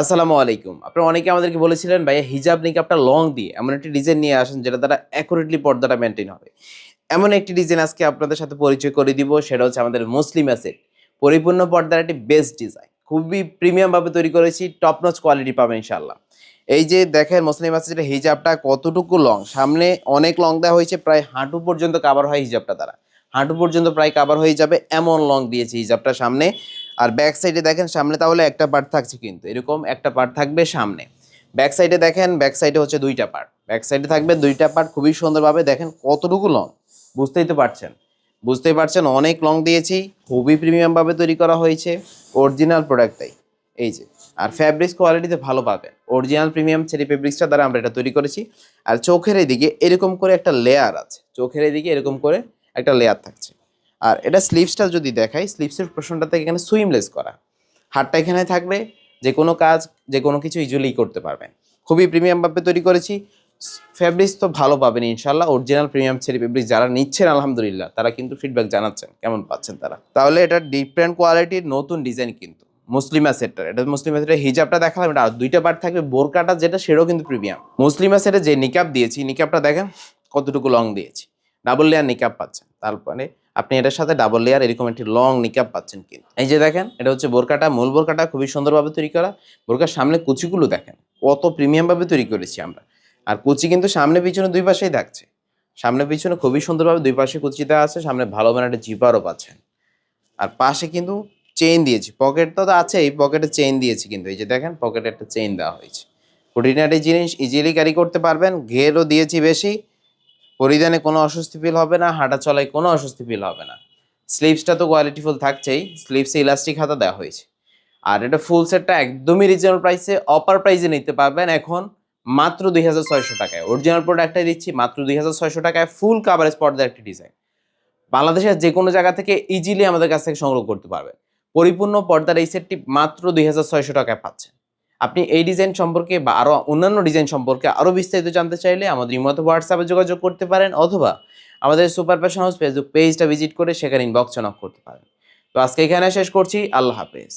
আসসালামু আলাইকুম। আপনারা অনেকে আমাদেরকে বলেছিলেন, ভাইয়া, হিজাব নিকাবটা লং দিয়ে এমন একটি ডিজাইন নিয়ে আসেন যেটা দ্বারা অ্যাকুরেটলি পর্দাটা মেনটেন হবে। এমন একটি ডিজাইন আজকে আপনাদের সাথে পরিচয় করে দিব, সেটা হচ্ছে আমাদের মুসলিম অ্যাসেট পরিপূর্ণ পর্দার একটি বেস্ট ডিজাইন খুবই প্রিমিয়ামভাবে তৈরি করেছি টপ নচ কোয়ালিটি পাবেন ইনশাল্লাহ এই যে দেখেন, মুসলিম অ্যাসেটের হিজাবটা কতটুকু লং সামনে অনেক লং দেওয়া হয়েছে, প্রায় হাঁটু পর্যন্ত কাভার হয় হিজাবটা দ্বারা। হাঁটু পর্যন্ত প্রায় কাভার হয়ে যাবে, এমন লং দিয়েছি হিজাবটা সামনে। আর ব্যাক সাইডে দেখেন, সামনে তাহলে একটা পার্ট থাকছে কিন্তু, এরকম একটা পার্ট থাকবে সামনে। ব্যাক সাইডে দেখেন ব্যাক সাইডে হচ্ছে দুইটা পার্ট ব্যাক সাইডে থাকবে দুইটা পার্ট খুবই সুন্দরভাবে, দেখেন কতটুকু লং বুঝতেই তো পারছেন। বুঝতেই পারছেন, অনেক লং দিয়েছি, খুবই প্রিমিয়ামভাবে তৈরি করা হয়েছে অরিজিনাল প্রোডাক্টটাই এই যে, আর ফ্যাব্রিক্স কোয়ালিটিতে ভালো পাবেন। অরিজিনাল প্রিমিয়াম চেরি ফেব্রিক্সটা দ্বারা আমরা এটা তৈরি করেছি। আর চোখের এদিকে এরকম করে একটা লেয়ার আছে। চোখের এদিকে এরকম করে একটা লেয়ার থাকছে। আর এটা স্লিভসটা যদি দেখাই স্লিভসের পোর্শনটা থেকে এখানে সুইমলেস করা। হাতটা এখানে থাকবে, যে কোনো কাজ, যে কোনো কিছু ইজিলি করতে পারবেন। খুবই প্রিমিয়ামভাবে তৈরি করেছি। ফেব্রিক্স তো ভালো পাবেন ইনশাল্লাহ অরিজিনাল প্রিমিয়াম চেরি ফেব্রিক্স যারা নিচ্ছেন, আলহামদুলিল্লাহ, তারা কিন্তু ফিডব্যাক জানাচ্ছেন, কেমন পাচ্ছেন তারা। তাহলে এটা ডিফারেন্ট কোয়ালিটির নতুন ডিজাইন কিন্তু, মুসলিমা সেটটার। এটা মুসলিমা সেটের হিজাবটা দেখালাম, এটা আর দুইটা পার্ট থাকবে, বোরকাটা যেটা, সেটাও কিন্তু প্রিমিয়াম মুসলিমা সেটে যে নিকাপ দিয়েছি নিকাপটা দেখেন, কতটুকু লং দিয়েছি। ডাবল লেয়ার নিকাপ পাচ্ছেন। তারপরে আপনি এটার সাথে ডাবল লেয়ার এরকম একটি লং নিকাপ পাচ্ছেন কিন্তু। এই যে দেখেন, এটা হচ্ছে বোরকাটা, মূল বোরকাটা খুবই সুন্দরভাবে তৈরি করা। বোরকার সামনে কুচিগুলো দেখেন, কত প্রিমিয়ামভাবে তৈরি করেছি আমরা। আর কুচি কিন্তু সামনে পিছনে দুই পাশেই থাকছে। সামনে পিছনে খুবই সুন্দরভাবে দুই পাশে কুচি দেওয়া আছে, সামনে ভালো মানে একটা জিপারও পাচ্ছেন। আর পাশে কিন্তু চেইন দিয়েছি। পকেট তো আছেই পকেটে চেইন দিয়েছি কিন্তু। এই যে দেখেন পকেটে একটা চেইন দেওয়া হয়েছে। খুঁটিনাটি জিনিস ইজিলি ক্যারি করতে পারবেন। ঘেরও দিয়েছি বেশি। পরিধানে কোনো অস্বস্তি ফিল হবে না, হাঁটা চলায় কোনো অস্বস্তি ফিল হবে না। স্লিভসটা তো কোয়ালিটিফুল থাকছেই স্লিভসে ইলাস্টিক হাতা দেওয়া হয়েছে। আর এটা ফুল সেটটা একদমই রিজনেবল প্রাইসে অপার প্রাইসে নিতে পারবেন এখন মাত্র দুই হাজার ছয়শো টাকায়। অরিজিনাল প্রোডাক্টটাই দিচ্ছি, মাত্র দুই হাজার ছয়শো টাকায় ফুল কাভারেজ পর্দার একটি ডিজাইন বাংলাদেশের যে কোনো জায়গা থেকে ইজিলি আমাদের কাছ থেকে সংগ্রহ করতে পারবেন। পরিপূর্ণ পর্দার এই সেটটি মাত্র দুই হাজার ছয়শো টাকায় পাচ্ছেন। আপনি এই ডিজাইন সম্পর্কে বা আরও অন্যান্য ডিজাইন সম্পর্কে আরও বিস্তারিত জানতে চাইলে আমাদের ইমত হোয়াটসঅ্যাপে যোগাযোগ করতে পারেন অথবা আমাদের সুপার ফ্যাশন হাউস ফেসবুক পেজটা ভিজিট করে সেখানে ইনবক্স নক করতে পারেন। তো আজকে এখানে শেষ করছি, আল্লাহ হাফেজ।